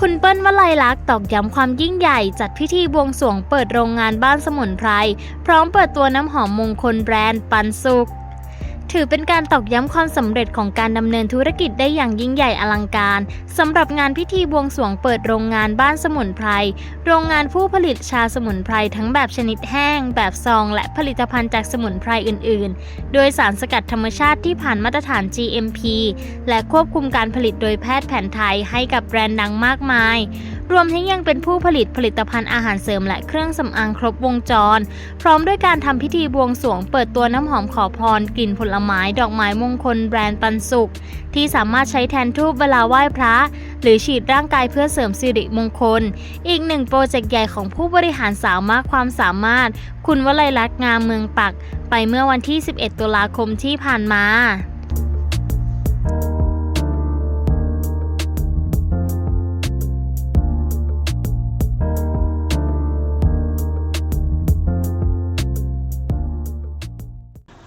คุณเปิ้ลวลัยลักษ์ตอกย้ำความยิ่งใหญ่จัดพิธีบวงสรวงเปิดโรงงานบ้านสมุนไพร พร้อมเปิดตัวน้ำหอมมงคลแบรนด์ปันสุข ถือเป็นการตอกย้ำความสำเร็จของการดำเนินธุรกิจได้อย่างยิ่งใหญ่อลังการสำหรับงานพิธีบวงสรวงเปิดโรงงานบ้านสมุนไพร โรงงานผู้ผลิตชาสมุนไพรทั้งแบบชนิดแห้ง แบบซอง และผลิตภัณฑ์จากสมุนไพรอื่น ๆ โดยสารสกัดธรรมชาติที่ผ่านมาตรฐาน GMP และควบคุมการผลิตโดยแพทย์แผนไทยให้กับแบรนด์ดังมากมาย รวมทั้งยังเป็นผู้ผลิตผลิตภัณฑ์อาหารเสริมและเครื่องสำอางครบวงจร พร้อมด้วยการทำพิธีบวงสรวงเปิดตัวน้ำหอมขอพรกลิ่นผลไม้ดอกไม้มงคลแบรนด์ปันสุข ที่สามารถใช้แทนทูบเวลาไหว้พระ หรือฉีดร่างกายเพื่อเสริมสิริมงคล อีกหนึ่งโปรเจกต์ใหญ่ของผู้บริหารสาวมากความสามารถ คุณวลัยลักษณ์งามเมืองปัก ไปเมื่อวันที่ 11 ตุลาคมที่ผ่านมา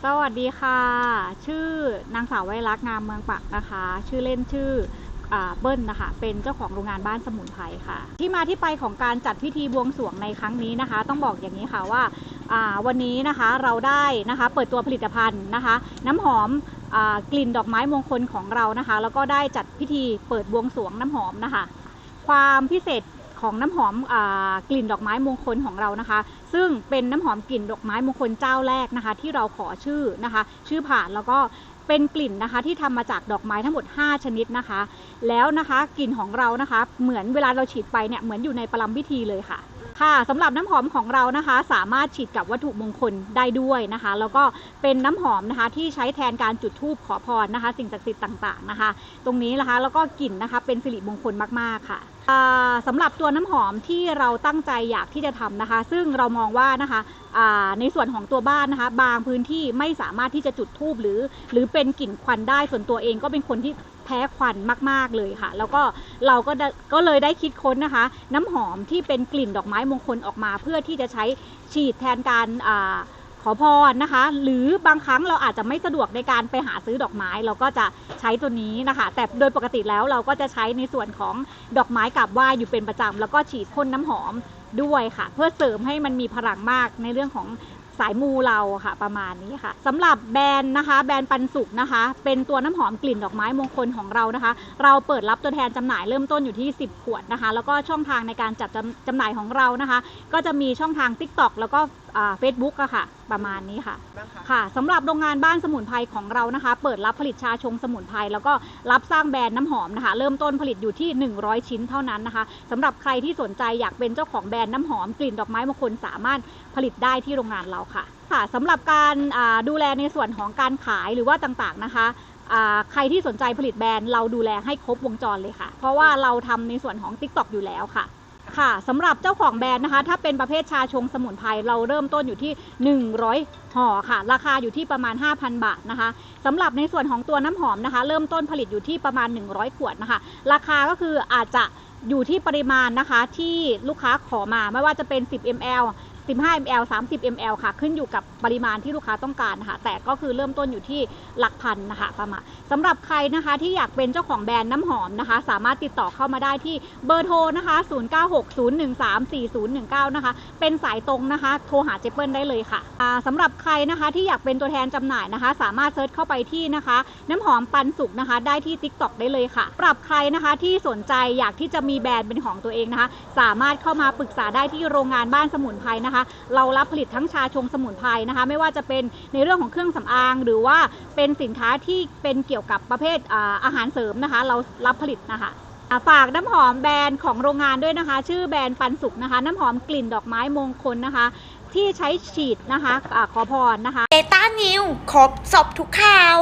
สวัสดีค่ะ ชื่อนางสาวไวรักงามเมืองปักนะคะ ชื่อเล่นชื่ออเบิ้ลนะคะ เป็นเจ้าของโรงงานบ้านสมุนไพรค่ะ ที่มาที่ไปของการจัดพิธีบวงสรวงในครั้งนี้นะคะ ต้องบอกอย่างนี้ค่ะว่าวันนี้นะคะเราได้นะคะเปิดตัวผลิตภัณฑ์นะคะ น้ำหอมอกลิ่นดอกไม้มงคลของเรานะคะ แล้วก็ได้จัดพิธีเปิดบวงสรวงน้ำหอมนะคะ ความพิเศษของน้ำหอมอกลิ่นดอกไม้มงคลของเรานะคะซึ่งเป็นน้ำหอมกลิ่นดอกไม้มงคลเจ้าแรกนะคะ ที่เราขอชื่อนะคะ ชื่อผ่านแล้วก็เป็นกลิ่นนะคะที่ทำมาจากดอกไม้ทั้งหมด 5 ชนิดนะคะ แล้วนะคะกลิ่นของเรานะคะ เหมือนเวลาเราฉีดไปเนี่ยเหมือนอยู่ในประลัมพิธีเลยค่ะ ค่ะสำหรับน้ำหอมของเรานะคะ สามารถฉีดกับวัตถุมงคลได้ด้วยนะคะ แล้วก็เป็นน้ำหอมนะคะ ที่ใช้แทนการจุดธูปขอพรนะคะ สิ่งศักดิ์สิทธิ์ต่างๆนะคะ ตรงนี้นะคะแล้วก็กลิ่นนะคะเป็นสิริมงคลมากๆค่ะอ่าสำหรับตัวน้ำหอมที่เราตั้งใจอยากที่จะทำนะคะ ซึ่งเรามองว่านะคะในส่วนของตัวบ้านนะคะ บางพื้นที่ไม่สามารถที่จะจุดทูบหรือ หรือเป็นกลิ่นควันได้ส่วนตัวเองก็เป็นคนที่แพ้ควันมาก ๆเลยค่ะ แล้วก็เราก็ก็เลยได้คิดค้นนะคะ น้ำหอมที่เป็นกลิ่นดอกไม้มงคลออกมา เพื่อที่จะใช้ฉีดแทนการอ่า ขอพรนะคะ หรือบางครั้งเราอาจจะไม่สะดวกในการไปหาซื้อดอกไม้ เราก็จะใช้ตัวนี้นะคะ แต่โดยปกติแล้วเราก็จะใช้ในส่วนของดอกไม้กราบไหว้อยู่เป็นประจำแล้วก็ฉีดพ่นน้ำหอมด้วยค่ะ เพื่อเสริมให้มันมีพลังมากในเรื่องของสายมูเราค่ะประมาณนี้ค่ะสำหรับแบรนด์นะคะ แบรนด์ปันสุกนะคะ เป็นตัวน้ำหอมกลิ่นดอกไม้มงคลของเรานะคะ เราเปิดรับตัวแทนจำหน่ายเริ่มต้นอยู่ที่ 10 ขวดนะคะ แล้วก็ช่องทางในการจัดจำหน่ายของเรานะคะ ก็จะมีช่องทาง TikTok แล้วก็เฟซบุ๊กอะค่ะ ประมาณนี้ค่ะค่ะสำหรับโรงงานบ้านสมุนไพรของเรานะคะ เปิดรับผลิตชาชงสมุนไพรแล้วก็รับสร้างแบรนด์น้ำหอมนะคะ เริ่มต้นผลิตอยู่ที่ 100 ชิ้นเท่านั้นนะคะสำหรับใครที่สนใจอยากเป็นเจ้าของแบรนด์น้ำหอมกลิ่นดอกไม้มงคลสามารถผลิตได้ที่โรงงานเราค่ะค่ะสำหรับการอ่าดูแลในส่วนของการขายหรือว่าต่างๆนะคะอ่าใครที่สนใจผลิตแบรนด์เราดูแลให้ครบวงจรเลยค่ะ เพราะว่าเราทำในส่วนของ TikTok อยู่แล้วค่ะ ค่ะสำหรับเจ้าของแบรนด์นะคะ ถ้าเป็นประเภทชาชงสมุนไพรเราเริ่มต้นอยู่ที่ 100 ห่อค่ะ ราคาอยู่ที่ประมาณ 5,000 บาทนะคะสำหรับในส่วนของตัวน้ำหอมนะคะ เริ่มต้นผลิตอยู่ที่ประมาณ 100 ขวดนะคะ ราคาก็คืออาจจะอยู่ที่ปริมาณนะคะที่ลูกค้าขอมาไม่ว่าจะเป็น 10 ml 15 ml 30 ml ค่ะ ขึ้นอยู่กับปริมาณที่ลูกค้าต้องการนะคะแต่ก็คือเริ่มต้นอยู่ที่หลักพันนะคะประมาณสำหรับใครนะคะที่อยากเป็นเจ้าของแบรนด์น้ำหอมนะคะ สามารถติดต่อเข้ามาได้ที่เบอร์โทรนะคะ 0960134019 นะคะ เป็นสายตรงนะคะ โทรหาเจเปิลได้เลยค่ะสำหรับใครนะคะที่อยากเป็นตัวแทนจำหน่ายนะคะ สามารถเซิร์ชเข้าไปที่นะคะ น้ำหอมปันสุกนะคะ ได้ที่ TikTok ได้เลยค่ะสำหรับใครนะคะที่สนใจอยากที่จะมีแบรนด์เป็นของตัวเองนะคะ สามารถเข้ามาปรึกษาได้ที่โรงงานบ้านสมุนไพรนะคะเรารับผลิตทั้งชาชงสมุนไพรนะคะ ไม่ว่าจะเป็นในเรื่องของเครื่องสำอาง หรือว่าเป็นสินค้าที่เป็นเกี่ยวกับประเภทอาหารเสริมนะคะ เรารับผลิตนะคะฝากน้ำหอมแบรนด์ของโรงงานด้วยนะคะ ชื่อแบรนด์ปันสุกนะคะ น้ำหอมกลิ่นดอกไม้มงคลนะคะ ที่ใช้ฉีดนะคะอาขอพรนะคะเบต้านิวครบสอบทุกข่าว